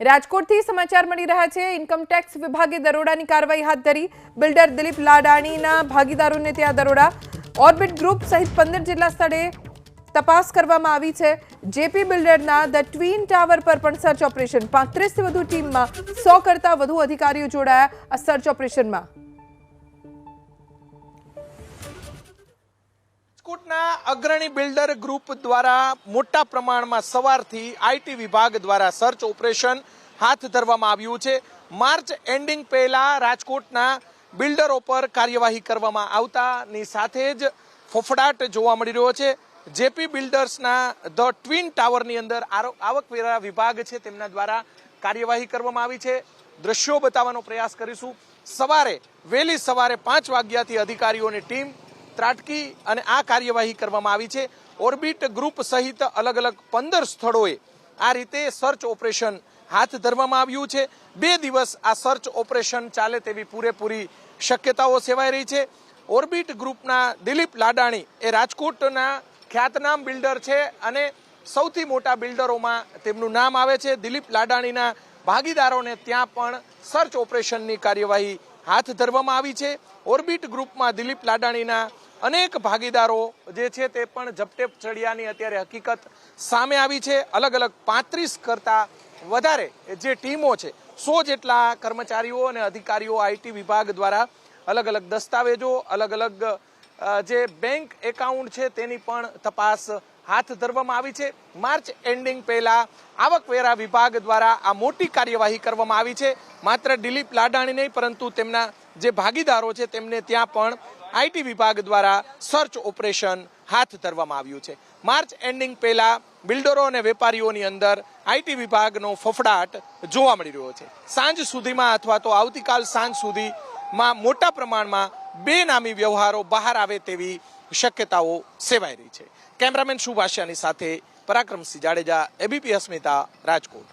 રાજકોટથી સમાચાર મળી રહ્યા છે. ઇન્કમટેક્સ વિભાગે દરોડાની કાર્યવાહી હાથ ધરી. બિલ્ડર દિલીપ લાડાણીના ભાગીદારોને ત્યાં દરોડા. ઓર્બિટ ગ્રુપ સહિત પંદર જેટલા સ્થળે તપાસ કરવામાં આવી છે. જેપી બિલ્ડરના ધ ટ્વીન ટાવર પર પણ સર્ચ ઓપરેશન પાંત્રીસથી વધુ ટીમમાં સો કરતાં વધુ અધિકારીઓ જોડાયા આ સર્ચ ઓપરેશનમાં રાજકોટના અગ્રણી બિલ્ડર ગ્રુપ દ્વારા મોટા પ્રમાણમાં સવારથી આઈટી વિભાગ દ્વારા સર્ચ ઓપરેશન હાથ ધરવામાં આવ્યું છે. માર્ચ એન્ડિંગ પહેલા રાજકોટના બિલ્ડરો પર કાર્યવાહી કરવામાં આવતાની સાથે જ ફફડાટ જોવા મળી રહ્યો છે. જેપી બિલ્ડર્સના ધ ટ્વિન ટાવરની અંદર આવકવેરા વિભાગ છે તેમના દ્વારા કાર્યવાહી કરવામાં આવી છે. દ્રશ્યો બતાવવાનો પ્રયાસ કરીશું. સવારે, વહેલી સવારે પાંચ વાગ્યાથી અધિકારીઓની ટીમ ત્રાટકી અને આ કાર્યવાહી કરવામાં આવી છે. ઓર્બિટ ગ્રુપ સહિત અલગ અલગ પંદર સ્થળોએ આ રીતે સર્ચ ઓપરેશન હાથ ધરવામાં આવ્યું છે. બે દિવસ આ સર્ચ ઓપરેશન ચાલે તેવી પૂરેપૂરી શક્યતાઓ સેવાઈ રહી છે. ઓર્બિટ ગ્રુપના દિલીપ લાડાણી એ રાજકોટના ખ્યાતનામ બિલ્ડર છે અને સૌથી મોટા બિલ્ડરોમાં તેમનું નામ આવે છે. દિલીપ લાડાણીના ભાગીદારોને ત્યાં પણ સર્ચ ઓપરેશનની કાર્યવાહી હાથ ધરવામાં આવી છે. ઓર્બિટ ગ્રુપમાં દિલીપ લાડાણીના અનેક ભાગીદારો જે છે તે પણ ઝપટેપ ચડિયાની અત્યારે હકીકત સામે આવી છે. અલગ અલગ પાંત્રીસ કરતા વધારે જે ટીમો છે, સો જેટલા કર્મચારીઓ અને અધિકારીઓ આઈટી વિભાગ દ્વારા અલગ અલગ દસ્તાવેજો અલગ અલગ જે બેંક એકાઉન્ટ છે તેની પણ તપાસ હાથ ધરવામાં આવી છે. માર્ચ એન્ડિંગ પહેલા આવકવેરા વિભાગ દ્વારા આ મોટી કાર્યવાહી કરવામાં આવી છે. માત્ર દિલીપ લાડાણી નહીં, પરંતુ તેમના જે ભાગીદારો છે તેમને ત્યાં પણ આઈટી વિભાગ દ્વારા સર્ચ ઓપરેશન હાથ ધરવામાં આવ્યું છે. માર્ચ એન્ડિંગ પહેલા બિલ્ડરો અને વેપારીઓની અંદર આઈટી વિભાગનો ફફડાટ જોવા મળી રહ્યો છે. સાંજ સુધીમાં અથવા તો આવતીકાલ સાંજ સુધીમાં મોટા પ્રમાણમાં બેનામી વ્યવહારો બહાર આવે તેવી શક્યતાઓ સેવાઈ રહી છે. કેમેરામેન શુભાષ્યાની સાથે પરાક્રમસિંહ જાડેજા, એબીપી અસ્મિતા, રાજકોટ.